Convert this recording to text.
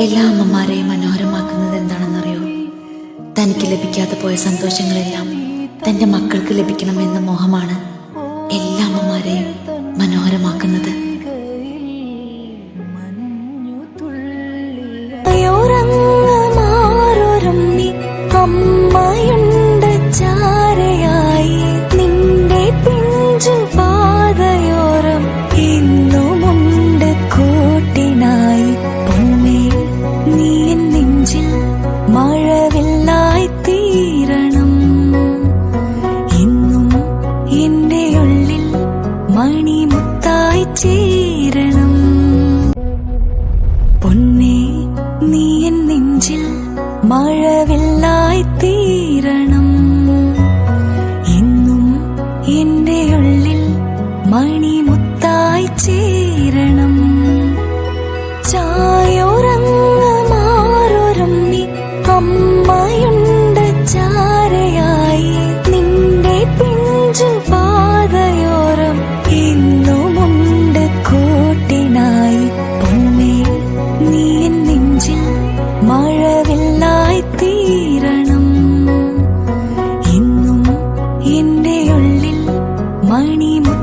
എല്ലാ അമ്മമാരെയും മനോഹരമാക്കുന്നത് എന്താണെന്നറിയോ? തനിക്ക് ലഭിക്കാതെ പോയ സന്തോഷങ്ങളെല്ലാം തന്റെ മക്കൾക്ക് ലഭിക്കണമെന്ന മോഹമാണ് എല്ലാ അമ്മമാരെയും മനോഹരമാക്കുന്നത്. അമ്മയുണ്ട് എന്റെ ഉള്ളിൽ മണിമുത്തായി ചേരണം. പൊന്നെ നീ എൻ നെഞ്ചിൽ മഴവില്ലായി തീരണം. എന്നും എന്റെ ഉള്ളിൽ മണി ആഴവില്ലായി തീരണം. എന്നും എന്റെ ഉള്ളിൽ മണിമു